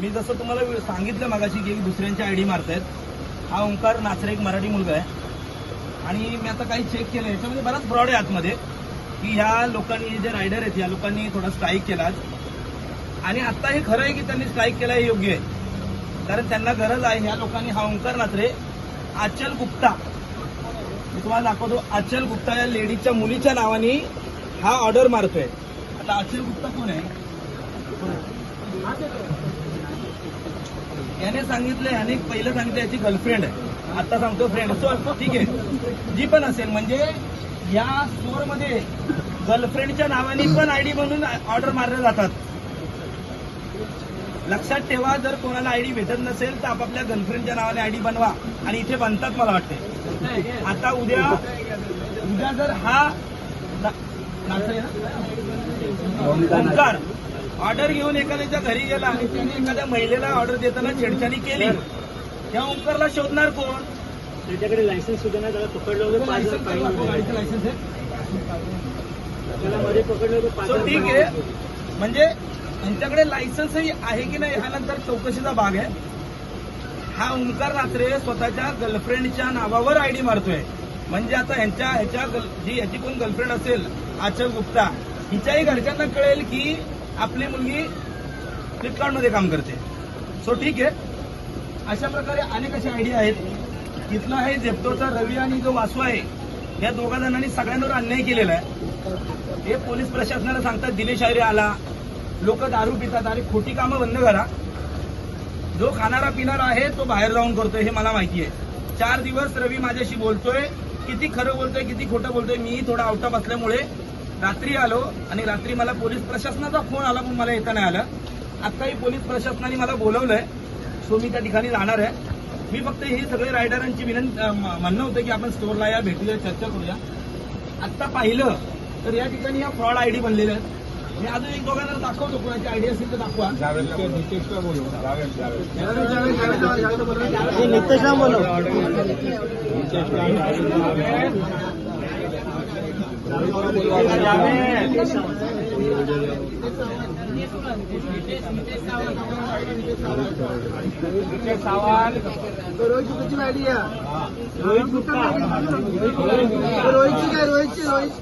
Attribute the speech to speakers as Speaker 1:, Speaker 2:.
Speaker 1: मी जसं तुम्हाला सांगितलं मागाशी की दुसऱ्यांची आयडी मारतायत. हा ओंकार नाचरे एक मराठी मुलगा आहे. आणि मी आता काही चेक केलं याच्यामध्ये बराच फ्रॉड आहे आतमध्ये. की ह्या लोकांनी जे रायडर आहेत या लोकांनी थोडा स्ट्राईक केला आणि आता हे खरं आहे की त्यांनी स्ट्राईक केला हे योग्य आहे. कारण त्यांना गरज आहे ह्या लोकांनी हा ओंकार नाचरे आचल गुप्ता. मी तुम्हाला दाखवतो आचल गुप्ता या लेडीजच्या मुलीच्या नावाने हा ऑर्डर मारतोय. आता आचल गुप्ता कोण आहे? याने सांगितलं याने पहिलं सांगितलं याची गर्लफ्रेंड आहे. आता सांगतो फ्रेंड सो ठीक आहे. जी पण असेल म्हणजे या स्टोअरमध्ये गर्लफ्रेंडच्या नावाने पण आयडी म्हणून ऑर्डर मारल्या जातात. लक्षात ठेवा जर कोणाला आयडी भेटत नसेल तर आपापल्या गर्लफ्रेंडच्या नावाने आयडी बनवा. आणि इथे बनतात मला वाटते आता उद्या उद्या जर हा ओंकार. ऑर्डर घेऊन एखाद्याच्या घरी गेला आणि त्याने एखाद्या महिलेला ऑर्डर देताना छेडछाडी केली. त्या ओंकारला शोधणार कोण?
Speaker 2: त्याच्याकडे लायसन्स सुद्धा नाही त्याला पकडलं होतं पाच.
Speaker 1: लायसन्स आहे?
Speaker 2: त्याला मध्ये पकडलं होतं
Speaker 1: ठीक आहे. म्हणजे यांच्याकडे लायसन्सही आहे की नाही हा नंतर चौकशीचा भाग आहे. हा ओंकार रात्रे स्वतःच्या गर्लफ्रेंडच्या नावावर आयडी मारतोय. म्हणजे आता ह्यांच्या ह्याच्या जी ह्याची कोण गर्लफ्रेंड असेल आचल गुप्ता हिच्याही घरच्यांना कळेल की आपली मुलगी फ्लिपकार्टमध्ये काम करते. सो ठीक आहे. अशा प्रकारे अनेक अशा आयडिया आहेत. इथला आहे झेप्टोचा रवी आणि जो वासू आहे या दोघा जणांनी सगळ्यांवर अन्याय केलेला आहे. हे पोलीस प्रशासनाला सांगतात दिनेश आयरे आला. लोक दारू पितात अरे खोटी कामं बंद करा. जो खाणारा पिणारा आहे तो बाहेर जाऊन करतोय हे मला माहिती आहे. चार दिवस रवी माझ्याशी बोलतोय. किती खरं बोलतोय किती खोटं बोलतोय मी थोडा आउट ऑफ असल्यामुळे रात्री आलो आणि रात्री मला पोलीस प्रशासनाचा फोन आला पण मला येता नाही आलं. आत्ताही पोलीस प्रशासनाने मला बोलवलंय. सो मी त्या ठिकाणी जाणार आहे. मी फक्त ही सगळे रायडरांची विनंती म्हणणं होतं की आपण स्टोअरला या भेटूया चर्चा करूया. आत्ता पाहिलं तर या ठिकाणी या फ्रॉड आयडी बनलेल्या आहेत. मी अजून एक दोघांना दाखवतो कोणाची आयडी असेल तर दाखवा.
Speaker 2: नितेशला बोलव
Speaker 3: रोहितची कुठची गाडी आहे रोहित रोहितची काय रोहितची रोहित